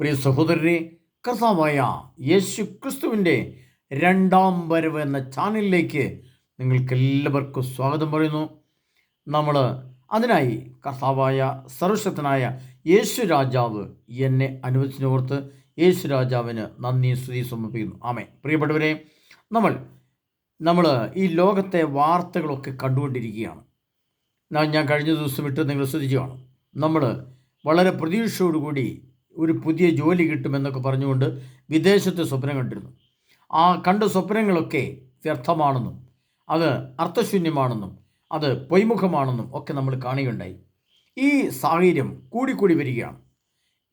പ്രിയ സഹോദരരെ കർത്താവായ യേശു ക്രിസ്തുവിന്റെ രണ്ടാം വരവ് എന്ന ചാനലിലേക്ക് നിങ്ങൾക്ക് എല്ലാവർക്കും സ്വാഗതം പറയുന്നു. നമ്മൾ അതിനായി കർത്താവായ സർവശക്തനായ യേശു രാജാവ് എന്നെ അനുവദിച്ചിനോർത്ത് യേശു രാജാവിന് നന്ദി സ്തുതി സമർപ്പിക്കുന്നു. ആമേ പ്രിയപ്പെട്ടവരെ നമ്മൾ നമ്മൾ ഈ ലോകത്തെ വാർത്തകളൊക്കെ കണ്ടുകൊണ്ടിരിക്കുകയാണ്. ഞാൻ കഴിഞ്ഞ ദിവസം ഇട്ട് നിങ്ങൾ ശ്രദ്ധിച്ചു കാണും. നമ്മൾ വളരെ പ്രതീക്ഷയോടുകൂടി ഒരു പുതിയ ജോലി കിട്ടുമെന്നൊക്കെ പറഞ്ഞുകൊണ്ട് വിദേശത്ത് സ്വപ്നം കണ്ടിരുന്നു. ആ കണ്ട സ്വപ്നങ്ങളൊക്കെ വ്യർത്ഥമാണെന്നും അത് അർത്ഥശൂന്യമാണെന്നും അത് പൊയ്മുഖമാണെന്നും ഒക്കെ നമ്മൾ കാണുകയുണ്ടായി. ഈ സാഹചര്യം കൂടിക്കൂടി വരികയാണ്.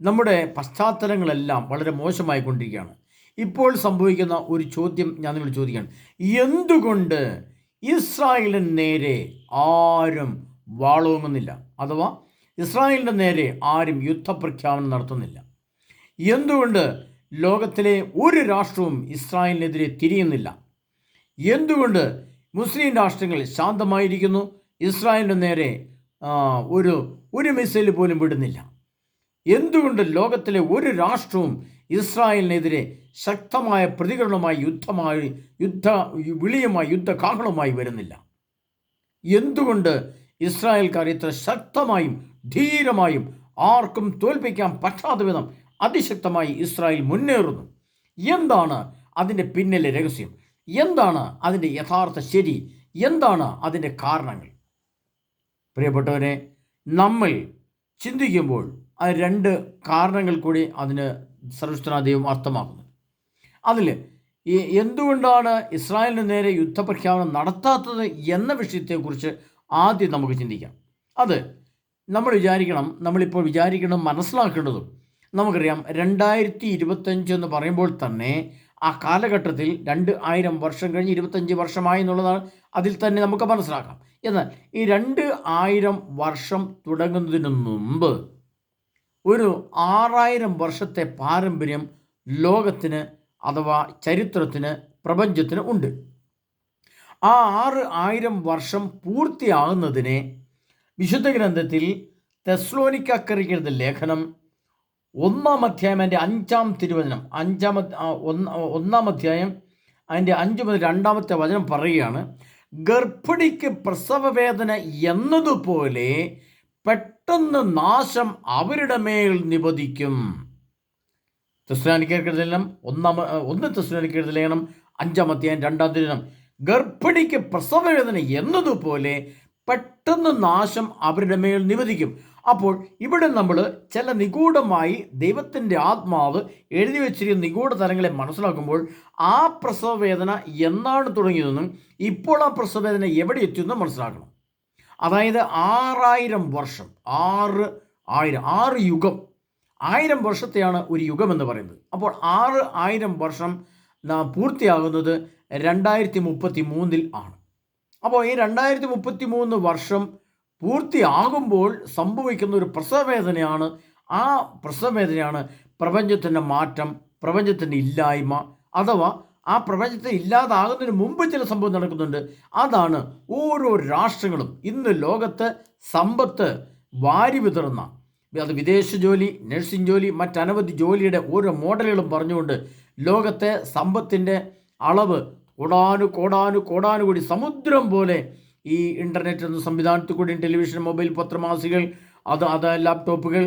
നമ്മുടെ പശ്ചാത്തലങ്ങളെല്ലാം വളരെ മോശമായി കൊണ്ടിരിക്കുകയാണ് ഇപ്പോൾ സംഭവിക്കുന്ന ഒരു ചോദ്യം ഞാൻ നിങ്ങൾ ചോദിക്കുകയാണ്. എന്തുകൊണ്ട് ഇസ്രായേലിന് നേരെ ആരും വാളോങ്ങുന്നില്ല? അഥവാ ഇസ്രായേലിന്റെ നേരെ ആരും യുദ്ധപ്രഖ്യാപനം നടത്തുന്നില്ല. എന്തുകൊണ്ട് ലോകത്തിലെ ഒരു രാഷ്ട്രവും ഇസ്രായേലിനെതിരെ തിരിയുന്നില്ല? എന്തുകൊണ്ട് മുസ്ലിം രാഷ്ട്രങ്ങൾ ശാന്തമായിരിക്കുന്നു? ഇസ്രായേലിന്റെ നേരെ ഒരു ഒരു മിസൈൽ പോലും വിടുന്നില്ല. എന്തുകൊണ്ട് ലോകത്തിലെ ഒരു രാഷ്ട്രവും ഇസ്രായേലിനെതിരെ ശക്തമായ പ്രതികരണമായി യുദ്ധമായി യുദ്ധ വിളിയുമായി യുദ്ധകാഹളമായി വരുന്നില്ല? എന്തുകൊണ്ട് ഇസ്രായേൽക്കാർ ഇത്ര ശക്തമായും ധീരമായും ആർക്കും തോൽപ്പിക്കാൻ പറ്റാത്ത വിധം അതിശക്തമായി ഇസ്രായേൽ മുന്നേറുന്നു. എന്താണ് അതിന്റെ പിന്നിലെ രഹസ്യം? എന്താണ് അതിന്റെ യഥാർത്ഥ ശരി? എന്താണ് അതിന്റെ കാരണങ്ങൾ? പ്രിയപ്പെട്ടവരെ നമ്മൾ ചിന്തിക്കുമ്പോൾ ആ രണ്ട് കാരണങ്ങൾ കൂടി അതിന് സർവശ്വനാദേവം അർത്ഥമാക്കുന്നു. അതിൽ എന്തുകൊണ്ടാണ് ഇസ്രായേലിന് നേരെ യുദ്ധപ്രഖ്യാപനം നടത്താത്തത് എന്ന വിഷയത്തെക്കുറിച്ച് ആദ്യം നമുക്ക് ചിന്തിക്കാം. അത് നമ്മൾ വിചാരിക്കണം നമ്മളിപ്പോൾ വിചാരിക്കണം മനസ്സിലാക്കേണ്ടതും നമുക്കറിയാം രണ്ടായിരത്തി ഇരുപത്തഞ്ച് എന്ന് പറയുമ്പോൾ തന്നെ ആ കാലഘട്ടത്തിൽ രണ്ട് ആയിരം വർഷം കഴിഞ്ഞ് ഇരുപത്തഞ്ച് വർഷമായി എന്നുള്ളതാണ് അതിൽ തന്നെ നമുക്ക് മനസ്സിലാക്കാം. എന്നാൽ ഈ രണ്ട് ആയിരം വർഷം തുടങ്ങുന്നതിന് മുമ്പ് ഒരു ആറായിരം വർഷത്തെ പാരമ്പര്യം ലോകത്തിന് അഥവാ ചരിത്രത്തിന് പ്രപഞ്ചത്തിന് ഉണ്ട്. ആ ആറ് ആയിരം വർഷം പൂർത്തിയാകുന്നതിനെ വിശുദ്ധ ഗ്രന്ഥത്തിൽ തെസ്ലോനിക്കക്കറിക്കരുത് ലേഖനം ഒന്നാം അധ്യായം അതിന്റെ അഞ്ചാം തിരുവചനം. അഞ്ചാമ ഒന്ന് അധ്യായം അതിന്റെ അഞ്ച് മുതൽ രണ്ടാമത്തെ വചനം പറയുകയാണ് ഗർഭിണിക്ക് പ്രസവവേദന എന്നതുപോലെ പെട്ടെന്ന് നാശം അവരുടെ മേൽ നിപതിക്കും. തെസ്ലാനിക്കെഴുതലേഖനം ഒന്നാം ഒന്ന് തെസ്ലാനിക്കെഴുതലേഖനം അഞ്ചാം അധ്യായം രണ്ടാം തിരുവചനം. ഗർഭിണിക്ക് പ്രസവവേദന എന്നതുപോലെ പെട്ടെന്ന് നാശം അവരുടെ മേൽ നിവധിക്കും. അപ്പോൾ ഇവിടെ നമ്മൾ ചില നിഗൂഢമായി ദൈവത്തിന്റെ ആത്മാവ് എഴുതി വെച്ചിരിക്കുന്ന നിഗൂഢ തലങ്ങളെ മനസ്സിലാക്കുമ്പോൾ ആ പ്രസവവേദന എന്നാണ് തുടങ്ങിയതെന്നും ഇപ്പോൾ ആ പ്രസവവേദന എവിടെ എത്തിയെന്നും മനസ്സിലാക്കണം. അതായത് ആറായിരം വർഷം ആറ് ആയിരം ആറ് യുഗം ആയിരം വർഷത്തെയാണ് ഒരു യുഗം എന്ന് പറയുന്നത്. അപ്പോൾ ആറ് ആയിരം വർഷം പൂർത്തിയാകുന്നത് രണ്ടായിരത്തി മുപ്പത്തി മൂന്നിൽ ആണ്. അപ്പോൾ ഈ രണ്ടായിരത്തി മുപ്പത്തി മൂന്ന് വർഷം പൂർത്തിയാകുമ്പോൾ സംഭവിക്കുന്ന ഒരു പ്രസവവേദനയാണ്. ആ പ്രസവവേദനയാണ് പ്രപഞ്ചത്തിന്റെ മാറ്റം പ്രപഞ്ചത്തിന്റെ ഇല്ലായ്മ അഥവാ ആ പ്രപഞ്ചത്തെ ഇല്ലാതാകുന്നതിന് മുമ്പ് ചില സംഭവം നടക്കുന്നുണ്ട്. അതാണ് ഓരോ രാഷ്ട്രങ്ങളും. ഇന്ന് ലോകത്ത് സമ്പത്ത് വാരി വിതറുന്ന അത് വിദേശ ജോലി നഴ്സിംഗ് ജോലി മറ്റനവധി ജോലിയുടെ ഓരോ മോഡലുകളും പറഞ്ഞുകൊണ്ട് ലോകത്തെ സമ്പത്തിന്റെ അളവ് കോടാനു കോടാനു കോടാനു കൂടി സമുദ്രം പോലെ ഈ ഇന്റർനെറ്റ് എന്ന സംവിധാനത്തിൽ കൂടി ടെലിവിഷൻ മൊബൈൽ പത്രമാസികൾ അത് അത് ലാപ്ടോപ്പുകൾ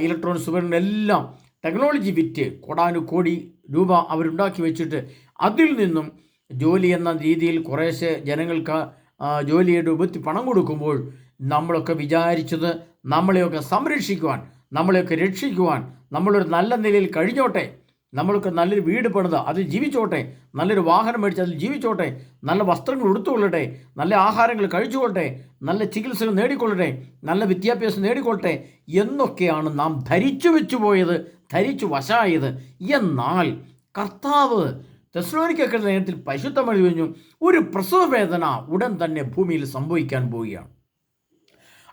ഇലക്ട്രോണിക്സ് എല്ലാം ടെക്നോളജി വിറ്റ് കോടാനു കോടി രൂപ അവരുണ്ടാക്കി വെച്ചിട്ട് അതിൽ നിന്നും ജോലി എന്ന രീതിയിൽ കുറേശ്ശെ ജനങ്ങൾക്ക് ജോലിയുടെ ഉപത്തി പണം കൊടുക്കുമ്പോൾ നമ്മളൊക്കെ വിചാരിച്ചത് നമ്മളെയൊക്കെ സംരക്ഷിക്കുവാൻ നമ്മളെയൊക്കെ രക്ഷിക്കുവാൻ നമ്മളൊരു നല്ല നിലയിൽ കഴിഞ്ഞോട്ടെ നമ്മൾക്ക് നല്ലൊരു വീട് പണിത് അതിൽ ജീവിച്ചോട്ടെ. നല്ലൊരു വാഹനം മേടിച്ച് അതിൽ ജീവിച്ചോട്ടെ. നല്ല വസ്ത്രങ്ങൾ ഉടുത്തുകൊള്ളട്ടെ. നല്ല ആഹാരങ്ങൾ കഴിച്ചുകൊള്ളട്ടെ. നല്ല ചികിത്സകൾ നേടിക്കൊള്ളട്ടെ. നല്ല വിദ്യാഭ്യാസം നേടിക്കൊള്ളട്ടെ എന്നൊക്കെയാണ് നാം ധരിച്ചു വെച്ചു പോയത് ധരിച്ചു വശായത്. എന്നാൽ കർത്താവ് തെസ്ലോനിക്കൊക്കെ നേരത്തിൽ പരിശുദ്ധം എഴുതി കഴിഞ്ഞു ഒരു പ്രസവവേദന ഉടൻ തന്നെ ഭൂമിയിൽ സംഭവിക്കാൻ പോവുകയാണ്.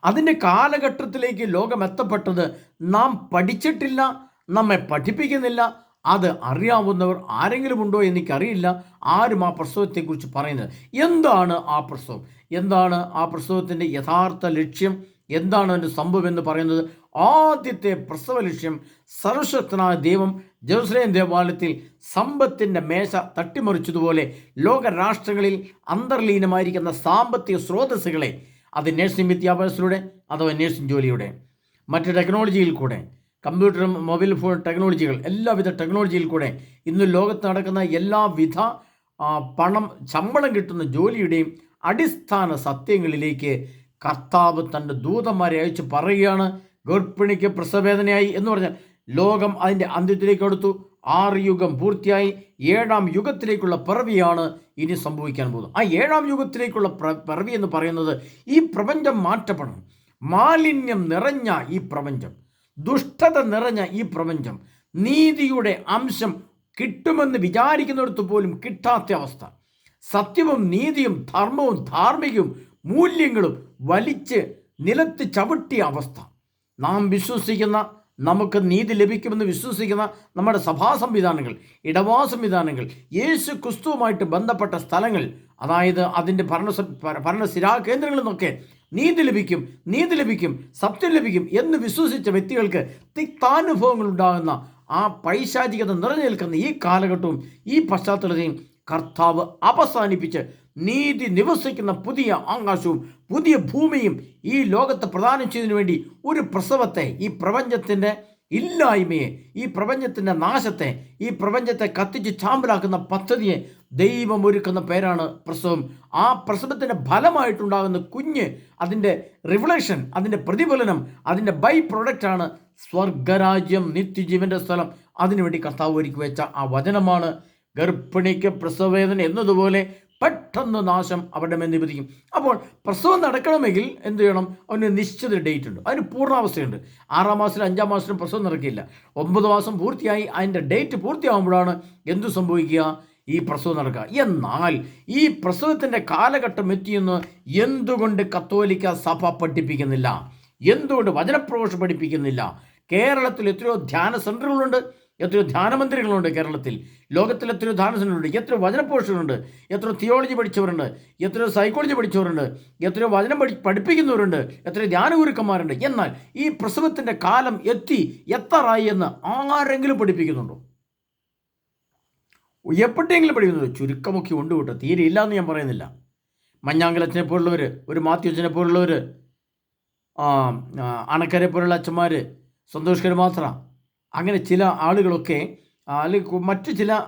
അതിന്റെ കാലഘട്ടത്തിലേക്ക് ലോകം എത്തപ്പെട്ടത് നാം പഠിച്ചിട്ടില്ല നമ്മെ പഠിപ്പിക്കുന്നില്ല അത് അറിയാവുന്നവർ ആരെങ്കിലും ഉണ്ടോ എനിക്കറിയില്ല. ആരും ആ പ്രസവത്തെക്കുറിച്ച് പറയുന്നത്. എന്താണ് ആ പ്രസവം? എന്താണ് ആ പ്രസവത്തിന്റെ യഥാർത്ഥ ലക്ഷ്യം? എന്താണ് അതിന്റെ സംഭവം എന്ന് പറയുന്നത്? ആദ്യത്തെ പ്രസവ ലക്ഷ്യം സർവശക്തനായ ദൈവം ജെറുസലേം ദേവാലയത്തിൽ സമ്പത്തിന്റെ മേശ തട്ടിമറിച്ചതുപോലെ ലോകരാഷ്ട്രങ്ങളിൽ അന്തർലീനമായിരിക്കുന്ന സാമ്പത്തിക സ്രോതസ്സുകളെ അത് നേഴ്സിംഗ് വിദ്യാഭ്യാസത്തിലൂടെ അഥവാ നേഴ്സിംഗ് ജോലിയുടെ? മറ്റ് ടെക്നോളജിയിൽ കൂടെ? കമ്പ്യൂട്ടർ മൊബൈൽ ഫോൺ ടെക്നോളജികൾ എല്ലാവിധ ടെക്നോളജിയിൽ കൂടെ ഇന്ന് ലോകത്ത് നടക്കുന്ന എല്ലാവിധ പണം ശമ്പളം കിട്ടുന്ന ജോലിയുടെയും അടിസ്ഥാന സത്യങ്ങളിലേക്ക് കർത്താവ് തന്റെ ദൂതന്മാരെ അയച്ച് പറയുകയാണ്. ഗർഭിണിക്ക് പ്രസവേദനയായി എന്ന് പറഞ്ഞാൽ ലോകം അതിന്റെ അന്ത്യത്തിലേക്ക് അടുത്തു. ആറ് യുഗം പൂർത്തിയായി. ഏഴാം യുഗത്തിലേക്കുള്ള പിറവിയാണ് ഇനി സംഭവിക്കാൻ പോകുന്നത്. ആ ഏഴാം യുഗത്തിലേക്കുള്ള പിറവി എന്ന് പറയുന്നത് ഈ പ്രപഞ്ചം മാറ്റപ്പെടണം. മാലിന്യം നിറഞ്ഞ ഈ പ്രപഞ്ചം. ദുഷ്ടത നിറഞ്ഞ ഈ പ്രപഞ്ചം നീതിയുടെ അംശം കിട്ടുമെന്ന് വിചാരിക്കുന്നിടത്ത് പോലും കിട്ടാത്ത അവസ്ഥ. സത്യവും നീതിയും ധർമ്മവും ധാർമ്മികവും മൂല്യങ്ങളും വലിച്ച് നിലത്ത് ചവിട്ടിയ അവസ്ഥ. നാം വിശ്വസിക്കുന്ന നമുക്ക് നീതി ലഭിക്കുമെന്ന് വിശ്വസിക്കുന്ന നമ്മുടെ സഭാ സംവിധാനങ്ങൾ ഇടവാ സംവിധാനങ്ങൾ യേശു ക്രിസ്തുവുമായിട്ട് ബന്ധപ്പെട്ട സ്ഥലങ്ങൾ അതായത് അതിന്റെ ഭരണ ഭരണ കേന്ദ്രങ്ങളിൽ നിന്നൊക്കെ നീതി ലഭിക്കും നീതി ലഭിക്കും സത്യം ലഭിക്കും എന്ന് വിശ്വസിച്ച വ്യക്തികൾക്ക് തിക്താനുഭവങ്ങൾ ഉണ്ടാകുന്ന ആ പൈശാചികത നിറഞ്ഞു നിൽക്കുന്ന ഈ കാലഘട്ടവും ഈ പശ്ചാത്തലത്തെയും കർത്താവ് അവസാനിപ്പിച്ച് നീതി നിവസിക്കുന്ന പുതിയ ആകാശവും പുതിയ ഭൂമിയും ഈ ലോകത്തെ പ്രദാനം ചെയ്തതിനു വേണ്ടി ഒരു പ്രസവത്തെ ഈ പ്രപഞ്ചത്തിന്റെ ഇല്ലായ്മയെ ഈ പ്രപഞ്ചത്തിന്റെ നാശത്തെ ഈ പ്രപഞ്ചത്തെ കത്തിച്ച് ചാമ്പലാക്കുന്ന പദ്ധതിയെ ദൈവം ഒരുക്കുന്ന പേരാണ് പ്രസവം. ആ പ്രസവത്തിന്റെ ഫലമായിട്ടുണ്ടാകുന്ന കുഞ്ഞ് അതിന്റെ റിവലേഷൻ അതിന്റെ പ്രതിഫലനം അതിന്റെ ബൈ പ്രൊഡക്റ്റാണ് സ്വർഗരാജ്യം നിത്യജീവന്റെ സ്ഥലം. അതിനുവേണ്ടി കർത്താവ് ഒരുക്കി വെച്ച ആ വചനമാണ് ഗർഭിണിക്ക് പ്രസവവേദന എന്നതുപോലെ പെട്ടെന്ന് നാശം അവരുടെ മേൽ നിപതിക്കും അപ്പോൾ പ്രസവം നടക്കണമെങ്കിൽ എന്ത് ചെയ്യണം? അവന് നിശ്ചിത ഡേറ്റ് ഉണ്ട്. അതിന് പൂർണാവസ്ഥയുണ്ട്. ആറാം മാസത്തിലും അഞ്ചാം മാസത്തിലും പ്രസവം നടക്കില്ല. ഒമ്പത് മാസം പൂർത്തിയായി അതിന്റെ ഡേറ്റ് പൂർത്തിയാകുമ്പോഴാണ് എന്തു സംഭവിക്കുക? ഈ പ്രസവം നടക്കുക. എന്നാൽ ഈ പ്രസവത്തിന്റെ കാലഘട്ടം എത്തിയെന്ന് എന്തുകൊണ്ട് കത്തോലിക്ക സഭ പഠിപ്പിക്കുന്നില്ല? എന്തുകൊണ്ട് വചനപ്രഘോഷം പഠിപ്പിക്കുന്നില്ല? കേരളത്തിൽ എത്രയോ ധ്യാന സെന്ററുകളുണ്ട് എത്രയോ ധ്യാനമന്ത്രികളുണ്ട് കേരളത്തിൽ. ലോകത്തിൽ എത്രയോ ധ്യാന സെന്ററുണ്ട് എത്രയോ വചനപോഷകരുണ്ട് എത്രയോ തിയോളജി പഠിച്ചവരുണ്ട് എത്രയോ സൈക്കോളജി പഠിച്ചവരുണ്ട് എത്രയോ വചനം പഠി പഠിപ്പിക്കുന്നവരുണ്ട് എത്രയോ ധ്യാനഗുരുക്കന്മാരുണ്ട്. എന്നാൽ ഈ പ്രസവത്തിന്റെ കാലം എത്തി എത്താറായി എന്ന് ആരെങ്കിലും പഠിപ്പിക്കുന്നുണ്ടോ? എപ്പോഴെങ്കിലും പഠിക്കുന്നത് ചുരുക്കമൊക്കെ ഉണ്ട് കേട്ടോ. തീരെ ഇല്ല എന്ന് ഞാൻ പറയുന്നില്ല. മഞ്ഞാങ്കലച്ചനെ പോലുള്ളവർ ഒരു മാത്യുച്ചനെ പോലുള്ളവർ അണക്കരെ പോലുള്ള അച്ഛന്മാർ സന്തോഷ് മാത്ര അങ്ങനെ ചില ആളുകളൊക്കെ അല്ലെങ്കിൽ മറ്റ് ചില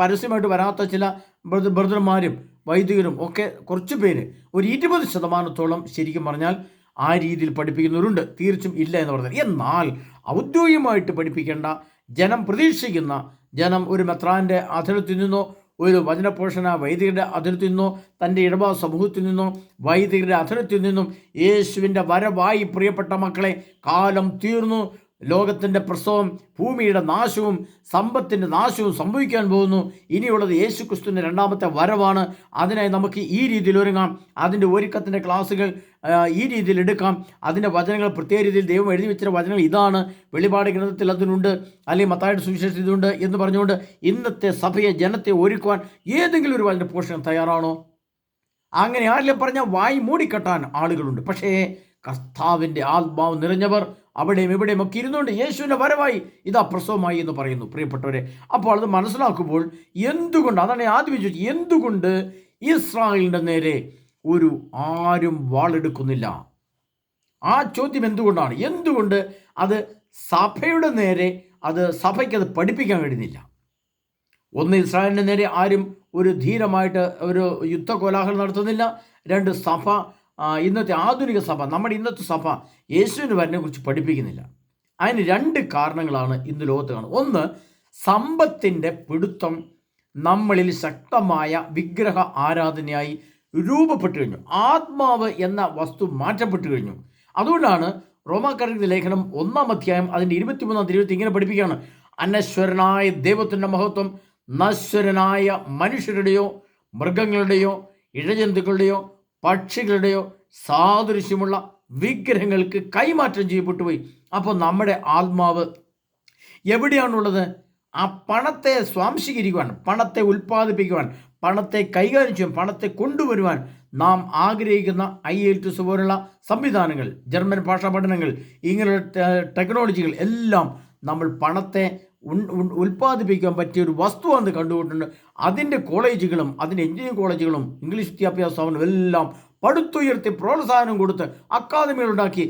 പരസ്യമായിട്ട് വരാത്ത ചില ബ്രദ- ബ്രദർമാരും വൈദികരും ഒക്കെ കുറച്ച് പേര് ഒരു ഇരുപത് ശതമാനത്തോളം ശരിക്കും പറഞ്ഞാൽ ആ രീതിയിൽ പഠിപ്പിക്കുന്നവരുണ്ട്. തീർച്ചും ഇല്ല എന്ന് പറഞ്ഞാൽ എന്നാൽ ഔദ്യോഗികമായിട്ട് പഠിപ്പിക്കേണ്ട ജനം പ്രതീക്ഷിക്കുന്ന ജനം ഒരു മെത്രാന്റെ അധരത്തിൽ നിന്നോ ഒരു വചനപോഷണ വൈദികരുടെ അധരത്തിൽ നിന്നോ തന്റെ ഇടവ സമൂഹത്തിൽ നിന്നോ വൈദികരുടെ അധരത്തിൽ നിന്നും യേശുവിന്റെ വരവായി പ്രിയപ്പെട്ട മക്കളെ കാലം തീർന്നു. ലോകത്തിന്റെ പ്രസവം ഭൂമിയുടെ നാശവും സമ്പത്തിന്റെ നാശവും സംഭവിക്കാൻ പോകുന്നു. ഇനിയുള്ളത് യേശു ക്രിസ്തുവിന്റെ രണ്ടാമത്തെ വരവാണ്. അതിനായി നമുക്ക് ഈ രീതിയിൽ ഒരുങ്ങാം. അതിന്റെ ഒരുക്കത്തിന്റെ ക്ലാസ്സുകൾ ഈ രീതിയിൽ എടുക്കാം. അതിന്റെ വചനങ്ങൾ പ്രത്യേക രീതിയിൽ ദൈവം എഴുതി വെച്ച വചനങ്ങൾ ഇതാണ്. വെളിപാട് ഗ്രന്ഥത്തിൽ അതിനുണ്ട്. അല്ലെങ്കിൽ മത്തായുടെ സുവിശേഷം ഇതുണ്ട് എന്ന് പറഞ്ഞുകൊണ്ട് ഇന്നത്തെ സഭയെ ജനത്തെ ഒരുക്കുവാൻ ഏതെങ്കിലും ഒരു വചന പോഷണം തയ്യാറാണോ? അങ്ങനെ ആരിലെ പറഞ്ഞാൽ വായി മൂടിക്കെട്ടാൻ ആളുകളുണ്ട്. പക്ഷേ കർത്താവിന്റെ ആത്മാവ് നിറഞ്ഞവർ അവിടെയും ഇവിടെയും ഒക്കെ ഇരുന്നുകൊണ്ട് യേശുവിന്റെ വരവായി ഇതാ പ്രസവമായി എന്ന് പറയുന്നു. പ്രിയപ്പെട്ടവരെ അപ്പോൾ അത് മനസ്സിലാക്കുമ്പോൾ എന്തുകൊണ്ട് അതാണ് ആദ്യം ചോദിച്ചു എന്തുകൊണ്ട് ഇസ്രായേലിന്റെ നേരെ ഒരു ആരും വാളെടുക്കുന്നില്ല? ആ ചോദ്യം എന്തുകൊണ്ടാണ്? എന്തുകൊണ്ട് അത് സഭയുടെ നേരെ അത് സഭയ്ക്ക് അത് പഠിപ്പിക്കാൻ കഴിയുന്നില്ല ഒന്ന് ഇസ്രായേലിന്റെ നേരെ ആരും ഒരു ധീരമായിട്ട് ഒരു യുദ്ധ കോലാഹലം നടത്തുന്നില്ല. രണ്ട് സഭ ഇന്നത്തെ ആധുനിക സഭ നമ്മുടെ ഇന്നത്തെ സഭ യേശുവിന്റെ വരനെ കുറിച്ച് പഠിപ്പിക്കുന്നില്ല. അതിന് രണ്ട് കാരണങ്ങളാണ് ഇന്ന് ലോകത്ത് കാണുന്നത്. ഒന്ന് സമ്പത്തിന്റെ പിടുത്തം നമ്മളിൽ ശക്തമായ വിഗ്രഹ ആരാധനയായി രൂപപ്പെട്ടു കഴിഞ്ഞു. ആത്മാവ് എന്ന വസ്തു മാറ്റപ്പെട്ടു കഴിഞ്ഞു. അതുകൊണ്ടാണ് റോമാക്കാരുടെ ലേഖനം ഒന്നാം അധ്യായം അതിന്റെ ഇരുപത്തിമൂന്നാം തിരുവത്തി ഇങ്ങനെ പഠിപ്പിക്കുകയാണ്. അനശ്വരനായ ദൈവത്തിന്റെ മഹത്വം നശ്വരനായ മനുഷ്യരുടെയോ മൃഗങ്ങളുടെയോ ഇഴജന്തുക്കളുടെയോ പക്ഷികളുടെയോ സാദൃശ്യമുള്ള വിഗ്രഹങ്ങൾക്ക് കൈമാറ്റം ചെയ്യപ്പെട്ടു പോയി അപ്പോൾ നമ്മുടെ ആത്മാവ് എവിടെയാണുള്ളത്? ആ പണത്തെ സ്വാംശീകരിക്കുവാൻ പണത്തെ ഉൽപ്പാദിപ്പിക്കുവാൻ പണത്തെ കൈകാര്യം ചെയ്യാൻ പണത്തെ കൊണ്ടുവരുവാൻ നാം ആഗ്രഹിക്കുന്ന ഐ എൽ ടി പോലുള്ള സംവിധാനങ്ങൾ ജർമ്മൻ ഭാഷാ പഠനങ്ങൾ ഇങ്ങനെയുള്ള ടെക്നോളജികൾ എല്ലാം നമ്മൾ പണത്തെ ഉൽപ്പാദിപ്പിക്കാൻ പറ്റിയ ഒരു വസ്തുവാണെന്ന് കണ്ടുകൊണ്ടുണ്ട് അതിന്റെ കോളേജുകളും അതിന്റെ എഞ്ചിനീയറിംഗ് കോളേജുകളും ഇംഗ്ലീഷ് വിദ്യാഭ്യാസ സ്ഥാപനവും എല്ലാം പടുത്തുയർത്തി പ്രോത്സാഹനം കൊടുത്ത് അക്കാദമികൾ ഉണ്ടാക്കി